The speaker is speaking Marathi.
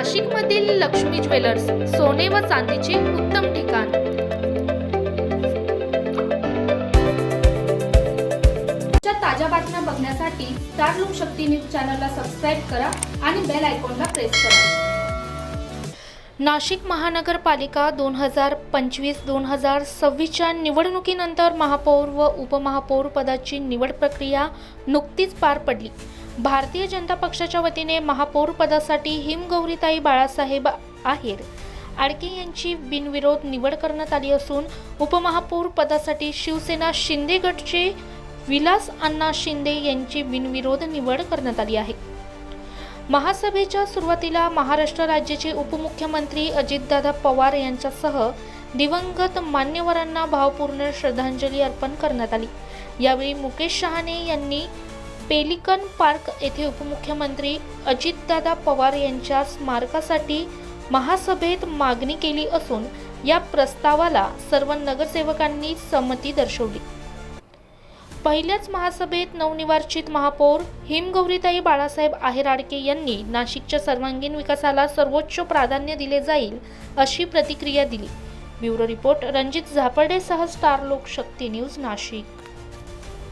नाशिकमधील लक्ष्मी ज्वेलर्स सोने व चांदीचे उत्तम ठिकाण. ताज्या बातम्या बघण्यासाठी स्टार लोक शक्ती न्यूज चॅनलला सबस्क्राईब करा आणि बेल आयकॉनला प्रेस करा. नाशिक महानगरपालिका दोन हजार पंचवीस दोन हजार सव्वीसच्या निवडणुकीनंतर महापौर व उपमहापौर पदाची निवड प्रक्रिया नुकतीच पार पडली. भारतीय जनता पक्षाच्या वतीने महापौर पदासाठी हिमगौरीताई बाळासाहेब आहेर. आडके यांची बिनविरोध निवड करण्यात आली असून उपमहापौर पदासाठी शिवसेना शिंदे गटचे विलास अण्णा शिंदे यांची बिनविरोध निवड करण्यात आली आहे. महासभेच्या सुरुवातीला महाराष्ट्र राज्याचे उपमुख्यमंत्री अजितदादा पवार यांच्यासह दिवंगत मान्यवरांना भावपूर्ण श्रद्धांजली अर्पण करण्यात आली. यावेळी मुकेश शहाणे यांनी पेलिकन पार्क येथे उपमुख्यमंत्री अजितदादा पवार यांच्या स्मारकासाठी महासभेत मागणी केली असून या प्रस्तावाला सर्व नगरसेवकांनी संमती दर्शवली. पहिल्याच महासभेत नवनिर्वाचित महापौर हिमगौरीताई बाळासाहेब आहेराडके यांनी नाशिकच्या सर्वांगीण विकासाला सर्वोच्च प्राधान्य दिले जाईल अशी प्रतिक्रिया दिली. ब्युरो रिपोर्ट रणजित झापर्डेसह स्टार लोकशक्ती न्यूज नाशिक.